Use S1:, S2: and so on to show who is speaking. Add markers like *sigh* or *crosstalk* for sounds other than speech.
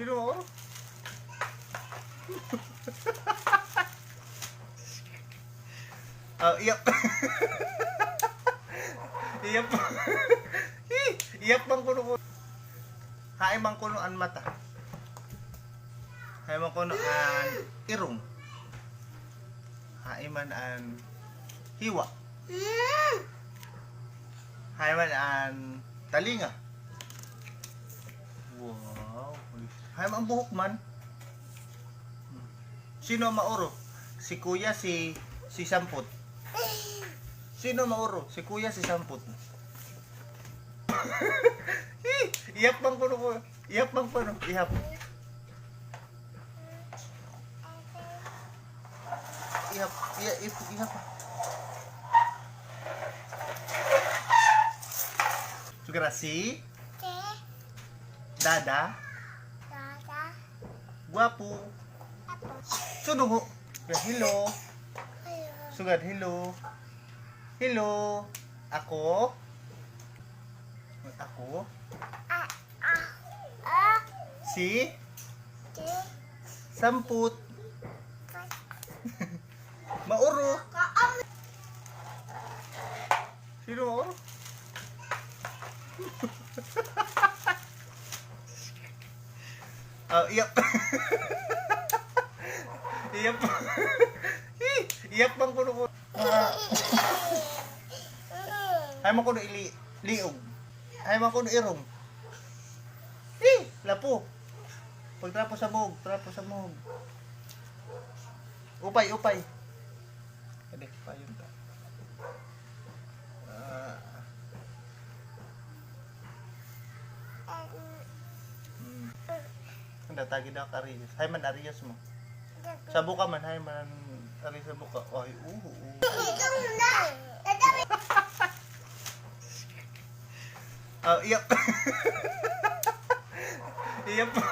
S1: Sino ako? Ah, iyak. iyak pa. Ih, iyak bang kuno ko. Haay mang kuno an mata. Haay mang kuno an irong. Haay man an hiwa. Haay man an talinga. Haay man buhok man. Sino ang mauro? Si kuya, si si Samput. Sino mauro? Si kuya, si Samput. *laughs* Ih, Iyak bang puno ko. Iyak bang puno. Iyak. Iyak. Iyak. Iyak. Iyak. Sugara si Dada. Guwapo. Sunungo. Hello. Sugad, hello. Hello. Ako. Ako. Si Samput. *laughs* Mauro. Sino mauro? *laughs* Ah, iyak. *laughs* iyak *laughs* pa. Iyak bang kuno ko. Ah, Ay mo kuno ili liog. Ay mo kuno irong. Eh, lapo. Pagtrapo sa mog, trapo sa mog. Upay, upay. Ade, payon ka. Ah. Ang datagi daw ka Arias. Hay man Arias mo. Sa buka man, hay man Arias sa buka. Ay, uhu. uhu. Ah, iyak. iyak pa.